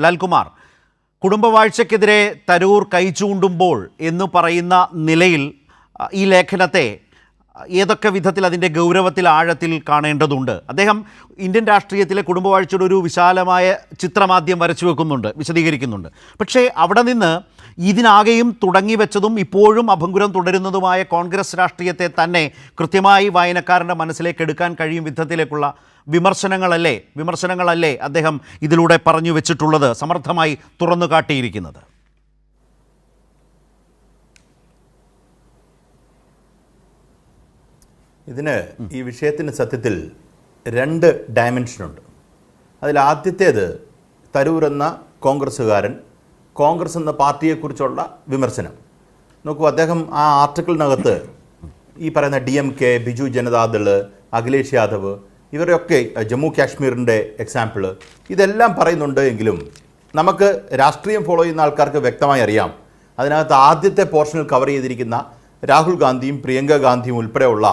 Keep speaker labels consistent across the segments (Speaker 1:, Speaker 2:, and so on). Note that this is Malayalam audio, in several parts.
Speaker 1: ലാൽകുമാർ കുടുംബവാഴ്ചയ്ക്കെതിരെ തരൂർ കൈചൂണ്ടുമ്പോൾ എന്ന് പറയുന്ന നിലയിൽ ഈ ലേഖനത്തെ ഏതൊക്കെ വിധത്തിൽ അതിന്റെ ഗൗരവത്തിൽ ആഴത്തിൽ കാണേണ്ടതുണ്ട്. അദ്ദേഹം ഇന്ത്യൻ രാഷ്ട്രീയത്തിലെ കുടുംബവാഴ്ചയുടെ ഒരു വിശാലമായ ചിത്രമാദ്യം വരച്ചു വെക്കുന്നുണ്ട് വിശദീകരിക്കുന്നുണ്ട്. പക്ഷേ അവിടെ നിന്ന് ഇതിനാകെയും തുടങ്ങി വെച്ചതും ഇപ്പോഴും അഭംഗുരം തുടരുന്നതുമായ കോൺഗ്രസ് രാഷ്ട്രീയത്തെ തന്നെ കൃത്യമായി വായനക്കാരന്റെ മനസ്സിലേക്ക് എടുക്കാൻ കഴിയും വിധത്തിലേക്കുള്ള വിമർശനങ്ങളല്ലേ? വിമർശനങ്ങളല്ലേ അദ്ദേഹം ഇതിലൂടെ പറഞ്ഞു വെച്ചിട്ടുള്ളത് സമർത്ഥമായി തുറന്നു കാട്ടിയിരിക്കുന്നത്?
Speaker 2: ഇതിന് ഈ വിഷയത്തിന് സത്യത്തിൽ രണ്ട് ഡയമെൻഷനുണ്ട് അതിൽ ആദ്യത്തേത് തരൂർ എന്ന കോൺഗ്രസ്സുകാരൻ കോൺഗ്രസ് എന്ന പാർട്ടിയെക്കുറിച്ചുള്ള വിമർശനം. നോക്കൂ അദ്ദേഹം ആ ആർട്ടിക്കിളിനകത്ത് ഈ പറയുന്ന D M K Biju Janata Dal Akhilesh Yadav ഇവരൊക്കെ ജമ്മു കാശ്മീരിന്റെ എക്സാമ്പിൾ ഇതെല്ലാം പറയുന്നുണ്ട് എങ്കിലും നമുക്ക് രാഷ്ട്രീയം ഫോളോ ചെയ്യുന്ന ആൾക്കാർക്ക് വ്യക്തമായി അറിയാം. അതിനകത്ത് ആദ്യത്തെ പോർഷനിൽ കവർ ചെയ്തിരിക്കുന്ന രാഹുൽ ഗാന്ധിയും പ്രിയങ്ക ഗാന്ധിയും ഉൾപ്പെടെയുള്ള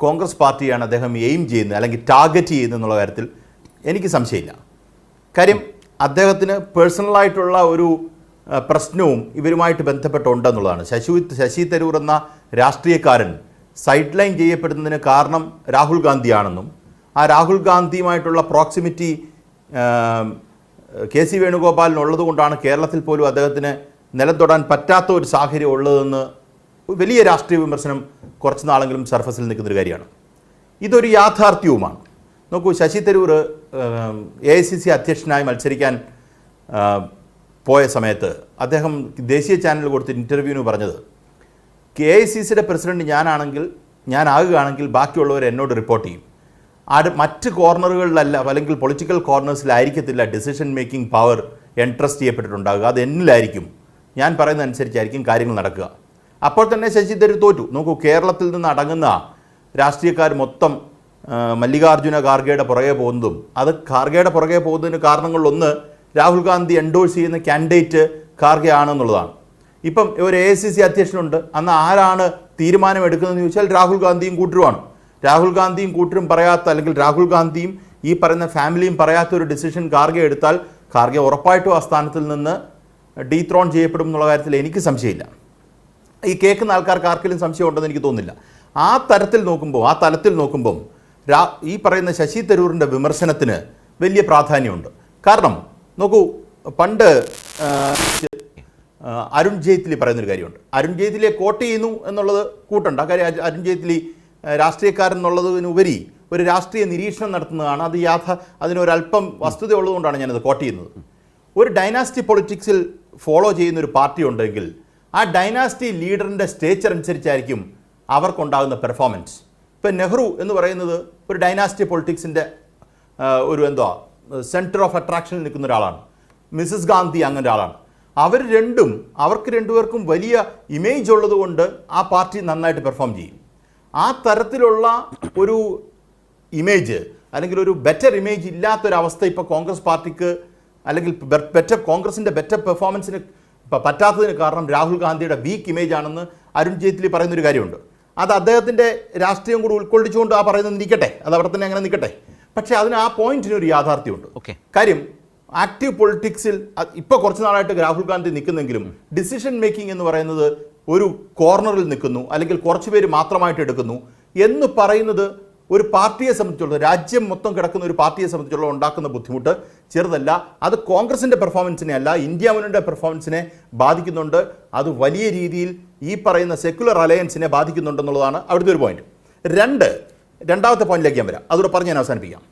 Speaker 2: കോൺഗ്രസ് പാർട്ടിയാണ് അദ്ദേഹം എയിം ചെയ്യുന്നത് അല്ലെങ്കിൽ ടാർഗറ്റ് ചെയ്യുന്നത് എന്നുള്ള കാര്യത്തിൽ എനിക്ക് സംശയമില്ല. കാര്യം അദ്ദേഹത്തിന് പേഴ്സണലായിട്ടുള്ള ഒരു പ്രശ്നവും ഇവരുമായിട്ട് ബന്ധപ്പെട്ടുണ്ടെന്നുള്ളതാണ് ശശി ശശി തരൂർ എന്ന രാഷ്ട്രീയക്കാരൻ സൈഡ് ലൈൻ ചെയ്യപ്പെടുന്നതിന് കാരണം രാഹുൽ ഗാന്ധിയാണെന്നും ആ രാഹുൽ ഗാന്ധിയുമായിട്ടുള്ള പ്രോക്സിമിറ്റി കെ സി വേണുഗോപാലിനുള്ളത് കൊണ്ടാണ് കേരളത്തിൽ പോലും അദ്ദേഹത്തിന് നിലം തൊടാൻ പറ്റാത്ത ഒരു സാഹചര്യം ഉള്ളതെന്ന് വലിയ രാഷ്ട്രീയ വിമർശനം കുറച്ച് നാളെങ്കിലും സർഫസിൽ നിൽക്കുന്നൊരു കാര്യമാണ്. ഇതൊരു യാഥാർത്ഥ്യവുമാണ്. നോക്കൂ Shashi Tharoor A I C C അധ്യക്ഷനായി മത്സരിക്കാൻ പോയ സമയത്ത് അദ്ദേഹം ദേശീയ ചാനൽ കൊടുത്ത ഇന്റർവ്യൂവിന് പറഞ്ഞത് കെ ഐ സി സിയുടെ പ്രസിഡന്റ് ഞാനാണെങ്കിൽ ഞാനാകുകയാണെങ്കിൽ ബാക്കിയുള്ളവർ എന്നോട് റിപ്പോർട്ട് ചെയ്യും. അത് മറ്റ് കോർണറുകളിലല്ല അല്ലെങ്കിൽ പൊളിറ്റിക്കൽ കോർണേഴ്സിലായിരിക്കത്തില്ല ഡിസിഷൻ മേക്കിംഗ് പവർ എൻട്രസ്റ്റ് ചെയ്യപ്പെട്ടിട്ടുണ്ടാകുക അത് എന്നിലായിരിക്കും. ഞാൻ പറയുന്ന അനുസരിച്ചായിരിക്കും കാര്യങ്ങൾ നടക്കുക. അപ്പോൾ തന്നെ ശശി തരൂർ തോറ്റു. നോക്കൂ കേരളത്തിൽ നിന്ന് അടങ്ങുന്ന രാഷ്ട്രീയക്കാർ മൊത്തം മല്ലികാർജുന ഖാർഗെയുടെ പുറകെ പോകുന്നതും അത് ഖാർഗെയുടെ പുറകെ പോകുന്നതിന് കാരണങ്ങളിലൊന്ന് രാഹുൽ ഗാന്ധി എൻഡോഴ്സ് ചെയ്യുന്ന കാൻഡിഡേറ്റ് ഖാർഗെ ആണെന്നുള്ളതാണ് ഇപ്പം ഒരു എ സി സി അധ്യക്ഷനുണ്ട്. അന്ന് ആരാണ് തീരുമാനം എടുക്കുന്നതെന്ന് ചോദിച്ചാൽ രാഹുൽ ഗാന്ധിയും കൂട്ടരുമാണ് രാഹുൽ ഗാന്ധിയും കൂട്ടരും പറയാത്ത അല്ലെങ്കിൽ രാഹുൽ ഗാന്ധിയും ഈ പറയുന്ന ഫാമിലിയും പറയാത്ത ഒരു ഡിസിഷൻ ഖാർഗെ എടുത്താൽ ഖാർഗെ ഉറപ്പായിട്ടും ആ സ്ഥാനത്തിൽ നിന്ന് ഡീത്രോൺ ചെയ്യപ്പെടും എന്നുള്ള കാര്യത്തിൽ എനിക്ക് സംശയമില്ല. ഈ കേൾക്കുന്ന ആൾക്കാർക്ക് ആർക്കെങ്കിലും സംശയം ഉണ്ടെന്ന് എനിക്ക് തോന്നുന്നില്ല. ആ തരത്തിൽ നോക്കുമ്പോൾ ആ തലത്തിൽ നോക്കുമ്പം രാ ഈ പറയുന്ന ശശി തരൂരിന്റെ വിമർശനത്തിന് വലിയ പ്രാധാന്യമുണ്ട്. കാരണം നോക്കൂ പണ്ട് അരുൺ ജെയ്റ്റ്ലി പറയുന്നൊരു കാര്യമുണ്ട്. അരുൺ ജെയ്റ്റ്ലിയെ കോട്ട് ചെയ്യുന്നു എന്നുള്ളത് കൂട്ടുണ്ട്. ആ കാര്യം അരുൺ ജെയ്റ്റ്ലി രാഷ്ട്രീയക്കാരൻ എന്നുള്ളതിനുപരി ഒരു രാഷ്ട്രീയ നിരീക്ഷണം നടത്തുന്നതാണ്. അത് യാഥ അതിനൊരല്പം വസ്തുത ഉള്ളതുകൊണ്ടാണ് ഞാനത് കോട്ട് ചെയ്യുന്നത്. ഒരു ഡൈനാസ്റ്റി പൊളിറ്റിക്സിൽ ഫോളോ ചെയ്യുന്ന ഒരു പാർട്ടി ഉണ്ടെങ്കിൽ ആ ഡൈനാസ്റ്റി ലീഡറിന്റെ സ്റ്റേച്ചർ അനുസരിച്ചായിരിക്കും അവർക്കുണ്ടാകുന്ന പെർഫോമൻസ് ഇപ്പം നെഹ്റു എന്ന് പറയുന്നത് ഒരു ഡൈനാസ്റ്റി പൊളിറ്റിക്സിന്റെ ഒരു എന്തോ സെന്റർ ഓഫ് അട്രാക്ഷനിൽ നിൽക്കുന്ന ഒരാളാണ്. മിസസ് ഗാന്ധി അങ്ങനെ ഒരാളാണ്. അവർ രണ്ടും അവർക്ക് രണ്ടുപേർക്കും വലിയ ഇമേജ് ഉള്ളതുകൊണ്ട് ആ പാർട്ടി നന്നായിട്ട് പെർഫോം ചെയ്യും. ആ തരത്തിലുള്ള ഒരു ഇമേജ് അല്ലെങ്കിൽ ഒരു ബെറ്റർ ഇമേജ് ഇല്ലാത്തൊരവസ്ഥ ഇപ്പോൾ കോൺഗ്രസ് പാർട്ടിക്ക് അല്ലെങ്കിൽ ബെറ്റർ കോൺഗ്രസിന്റെ ബെറ്റർ പെർഫോമൻസിന് പറ്റാത്തതിന് കാരണം രാഹുൽ ഗാന്ധിയുടെ വീക്ക് ഇമേജ് ആണെന്ന് അരുൺ ജെയ്റ്റ്ലി പറയുന്നൊരു കാര്യമുണ്ട്. അത് അദ്ദേഹത്തിന്റെ രാഷ്ട്രീയം കൂടി ഉൾക്കൊള്ളിച്ചുകൊണ്ട് ആ പറയുന്നത് നിൽക്കട്ടെ. അത് അവിടെ തന്നെ അങ്ങനെ നിൽക്കട്ടെ. പക്ഷേ അതിന് ആ പോയിന്റിന് ഒരു യാഥാർത്ഥ്യമുണ്ട്.
Speaker 1: ഓക്കെ.
Speaker 2: കാര്യം ആക്റ്റീവ് പൊളിറ്റിക്സിൽ ഇപ്പോൾ കുറച്ച് നാളായിട്ട് രാഹുൽ ഗാന്ധി നിൽക്കുന്നെങ്കിലും ഡിസിഷൻ മേക്കിംഗ് എന്ന് പറയുന്നത് ഒരു കോർണറിൽ നിൽക്കുന്നു അല്ലെങ്കിൽ കുറച്ച് പേര് മാത്രമായിട്ട് എടുക്കുന്നു എന്ന് പറയുന്നത് ഒരു പാർട്ടിയെ സംബന്ധിച്ചുള്ള രാജ്യം മൊത്തം കിടക്കുന്ന ഒരു പാർട്ടിയെ സംബന്ധിച്ചുള്ള ഉണ്ടാക്കുന്ന ബുദ്ധിമുട്ട് ചെറുതല്ല. അത് കോൺഗ്രസിന്റെ പെർഫോമൻസിനെ അല്ല ഇന്ത്യ മുന്നണിയുടെ പെർഫോമൻസിനെ ബാധിക്കുന്നുണ്ട്. അത് വലിയ രീതിയിൽ ഈ പറയുന്ന സെക്യുലർ അലയൻസിനെ ബാധിക്കുന്നുണ്ടെന്നുള്ളതാണ് അവിടുത്തെ ഒരു പോയിന്റ് രണ്ട് രണ്ടാമത്തെ പോയിന്റിലേക്ക് ഞാൻ വരാം. അതുകൂടെ പറഞ്ഞ് ഞാൻ അവസാനിപ്പിക്കാം.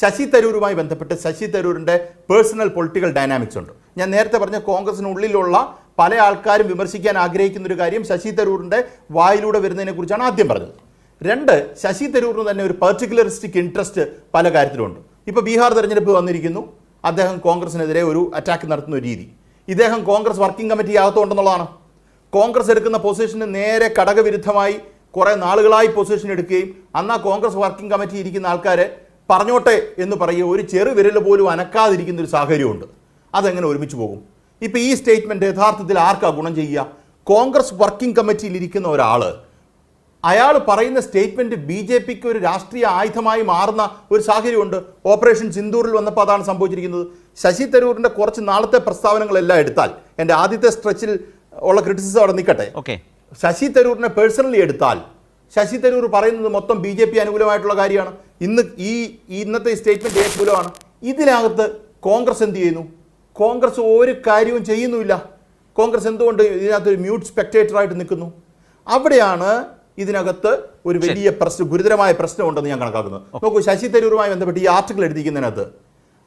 Speaker 2: ശശി തരൂരുമായി ബന്ധപ്പെട്ട് ശശി തരൂരിന്റെ പേഴ്സണൽ പൊളിറ്റിക്കൽ ഡൈനാമിക്സ് ഉണ്ട്. ഞാൻ നേരത്തെ പറഞ്ഞ കോൺഗ്രസിനുള്ളിലുള്ള പല ആൾക്കാരും വിമർശിക്കാൻ ആഗ്രഹിക്കുന്ന ഒരു കാര്യം ശശി തരൂറിന്റെ വായിലൂടെ വരുന്നതിനെ കുറിച്ചാണ് ആദ്യം പറഞ്ഞത്. രണ്ട് ശശി തരൂറിന് തന്നെ ഒരു പെർട്ടിക്കുലറിസ്റ്റിക് ഇൻട്രസ്റ്റ് പല കാര്യത്തിലുണ്ട് ഇപ്പോൾ ബീഹാർ തെരഞ്ഞെടുപ്പ് വന്നിരിക്കുന്നു. അദ്ദേഹം കോൺഗ്രസിനെതിരെ ഒരു അറ്റാക്ക് നടത്തുന്ന രീതി. ഇദ്ദേഹം കോൺഗ്രസ് വർക്കിംഗ് കമ്മിറ്റി ആകത്തുണ്ടെന്നുള്ളതാണ്. കോൺഗ്രസ് എടുക്കുന്ന പൊസിഷന് നേരെ ഘടകവിരുദ്ധമായി കുറേ നാളുകളായി പൊസിഷൻ എടുക്കുകയും അന്ന് കോൺഗ്രസ് വർക്കിംഗ് കമ്മിറ്റി ഇരിക്കുന്ന ആൾക്കാരെ പറഞ്ഞോട്ടെ എന്ന് പറയുക ഒരു ചെറു വിരൽ പോലും അനക്കാതിരിക്കുന്ന ഒരു സാഹചര്യമുണ്ട്. അതെങ്ങനെ ഒരുമിച്ച് പോകും? ഇപ്പം ഈ സ്റ്റേറ്റ്മെന്റ് യഥാർത്ഥത്തിൽ ആർക്കാ ഗുണം ചെയ്യുക? കോൺഗ്രസ് വർക്കിംഗ് കമ്മിറ്റിയിൽ ഇരിക്കുന്ന ഒരാൾ അയാൾ പറയുന്ന സ്റ്റേറ്റ്മെന്റ് ബി ജെ പിക്ക് ഒരു രാഷ്ട്രീയ ആയുധമായി മാറുന്ന ഒരു സാഹചര്യമുണ്ട്. ഓപ്പറേഷൻ സിന്ദൂറിൽ വന്നപ്പോൾ അതാണ് സംഭവിച്ചിരിക്കുന്നത്. ശശി തരൂരിന്റെ കുറച്ച് നാളത്തെ പ്രസ്താവനകളെല്ലാം എടുത്താൽ എന്റെ ആദ്യത്തെ സ്ട്രെച്ചിൽ ഉള്ള ക്രിറ്റിസിസം അവിടെ നിൽക്കട്ടെ.
Speaker 1: ഓക്കെ.
Speaker 2: ശശി തരൂരിനെ പേഴ്സണലി എടുത്താൽ ശശി തരൂർ പറയുന്നത് മൊത്തം ബി ജെ പി അനുകൂലമായിട്ടുള്ള കാര്യമാണ്. ഇന്ന് ഈ ഇന്നത്തെ സ്റ്റേറ്റ്മെന്റ് അനുകൂലമാണ് ഇതിനകത്ത് കോൺഗ്രസ് എന്ത് ചെയ്യുന്നു? കോൺഗ്രസ് ഒരു കാര്യവും ചെയ്യുന്നുമില്ല. കോൺഗ്രസ് എന്തുകൊണ്ട് ഇതിനകത്ത് ഒരു മ്യൂട്ട് സ്പെക്ടേറ്ററായിട്ട് നിൽക്കുന്നു? അവിടെയാണ് ഇതിനകത്ത് ഒരു വലിയ പ്രശ്നം ഗുരുതരമായ പ്രശ്നമുണ്ടെന്ന് ഞാൻ കണക്കാക്കുന്നത്. നോക്കൂ ശശി തരൂരുമായി ബന്ധപ്പെട്ട് ഈ ആർട്ടിക്കിൾ എഴുതിക്കുന്നതിനകത്ത്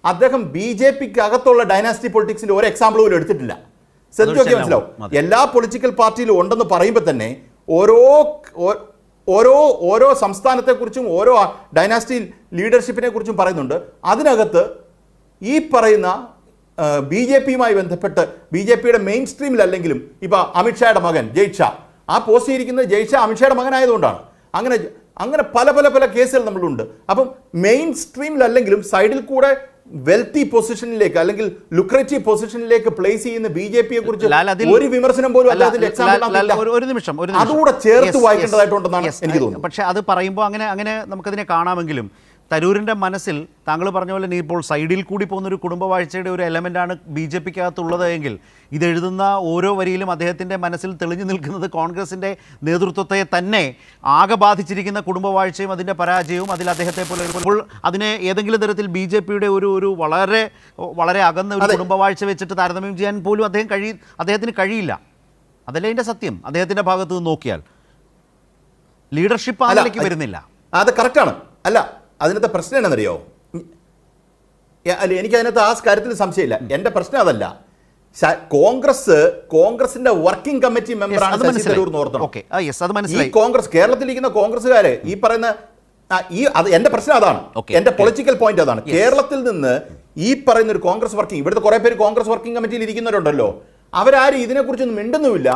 Speaker 2: അദ്ദേഹം ബി ജെ പിക്ക് അകത്തുള്ള ഡൈനാസ്റ്റി പൊളിറ്റിക്സിന്റെ ഒരു എക്സാമ്പിൾ പോലും എടുത്തിട്ടില്ല. ശ്രദ്ധിച്ചു നോക്കിയാൽ മനസ്സിലാവും. എല്ലാ പൊളിറ്റിക്കൽ പാർട്ടിയിലും ഉണ്ടെന്ന് പറയുമ്പോൾ തന്നെ ഓരോ ഓരോ ഓരോ സംസ്ഥാനത്തെക്കുറിച്ചും ഓരോ ഡൈനാസ്റ്റി ലീഡർഷിപ്പിനെ കുറിച്ചും പറയുന്നുണ്ട്. അതിനകത്ത് ഈ പറയുന്ന ബി ജെ പിയുമായി ബന്ധപ്പെട്ട് ബി ജെ പിയുടെ മെയിൻ സ്ട്രീമിലല്ലെങ്കിലും ഇപ്പോൾ അമിത്ഷായുടെ മകൻ ജയ്ഷാ. ആ പോസ്റ്റ് ചെയ്തിരിക്കുന്നത് ജയ്ഷാ അമിത്ഷായുടെ മകനായതുകൊണ്ടാണ്. അങ്ങനെ അങ്ങനെ പല പല പല കേസുകൾ നമ്മളുണ്ട് അപ്പം മെയിൻ സ്ട്രീമിലല്ലെങ്കിലും സൈഡിൽ കൂടെ വെൽത്തി പൊസിഷനിലേക്ക് അല്ലെങ്കിൽ ലുക്രേറ്റീവ് പൊസിഷനിലേക്ക് പ്ലേസ് ചെയ്യുന്ന ബി ജെ പിയെ കുറിച്ച് ഒരു വിമർശനം പോലും
Speaker 1: അല്ല,
Speaker 2: എക്സാമ്പിൾ
Speaker 1: ഒരു- നിമിഷം.
Speaker 2: അതുകൂടെ ചേർത്ത് വായിക്കേണ്ടതായിട്ടുണ്ടെന്നാണ് എനിക്ക്. തോന്നുന്നത്.
Speaker 1: പക്ഷേ അത് പറയുമ്പോൾ അങ്ങനെ അങ്ങനെ നമുക്കതിനെ കാണാമെങ്കിലും തരൂരിന്റെ മനസ്സിൽ താങ്കൾ പറഞ്ഞ പോലെ നീ ഇപ്പോൾ സൈഡിൽ കൂടി പോകുന്നൊരു കുടുംബവാഴ്ചയുടെ ഒരു എലമെന്റാണ് ബി ജെ പിക്കകത്തുള്ളത് എങ്കിൽ ഇതെഴുതുന്ന ഓരോ വരിയിലും അദ്ദേഹത്തിന്റെ മനസ്സിൽ തെളിഞ്ഞു നിൽക്കുന്നത് കോൺഗ്രസിന്റെ നേതൃത്വത്തെ തന്നെ ആകെ ബാധിച്ചിരിക്കുന്ന കുടുംബവാഴ്ചയും അതിന്റെ പരാജയവും അതിൽ അദ്ദേഹത്തെ പോലെ ഇപ്പോൾ അതിനെ ഏതെങ്കിലും തരത്തിൽ ബി ജെ പിയുടെ ഒരു ഒരു വളരെ വളരെ അകന്ന ഒരു കുടുംബവാഴ്ച വെച്ചിട്ട് താരതമ്യം ചെയ്യാൻ പോലും അദ്ദേഹം കഴി അദ്ദേഹത്തിന് കഴിയില്ല. അതല്ലേ അതിന്റെ സത്യം? അദ്ദേഹത്തിന്റെ ഭാഗത്ത് നിന്ന് നോക്കിയാൽ. ലീഡർഷിപ്പ് അതിലേക്ക് വരുന്നില്ല.
Speaker 2: അത് കറക്റ്റാണ്. അല്ല അതിനകത്തെ പ്രശ്നം എന്താണെന്നറിയോ? അല്ല എനിക്ക് അതിനകത്ത് ആ കാര്യത്തിൽ സംശയമില്ല. എന്റെ പ്രശ്നം അതല്ല. കോൺഗ്രസ് കോൺഗ്രസിന്റെ വർക്കിംഗ് കമ്മിറ്റി മെമ്പറാണ്
Speaker 1: അത്
Speaker 2: ശശി. തരൂർ ഓർത്തണം. ഈ കോൺഗ്രസ് കേരളത്തിലിരിക്കുന്ന കോൺഗ്രസ്സുകാര് ഈ പറയുന്ന ഈ അത് എന്റെ പ്രശ്നം അതാണ്. എന്റെ പൊളിറ്റിക്കൽ പോയിന്റ് അതാണ്. കേരളത്തിൽ നിന്ന് ഈ പറയുന്ന ഒരു കോൺഗ്രസ് വർക്കിംഗ് ഇവിടുത്തെ കുറെ പേര് കോൺഗ്രസ് വർക്കിംഗ് കമ്മിറ്റിയിൽ ഇരിക്കുന്നവരുണ്ടല്ലോ. അവരാരും ഇതിനെക്കുറിച്ചൊന്നും മിണ്ടുന്നുമില്ല.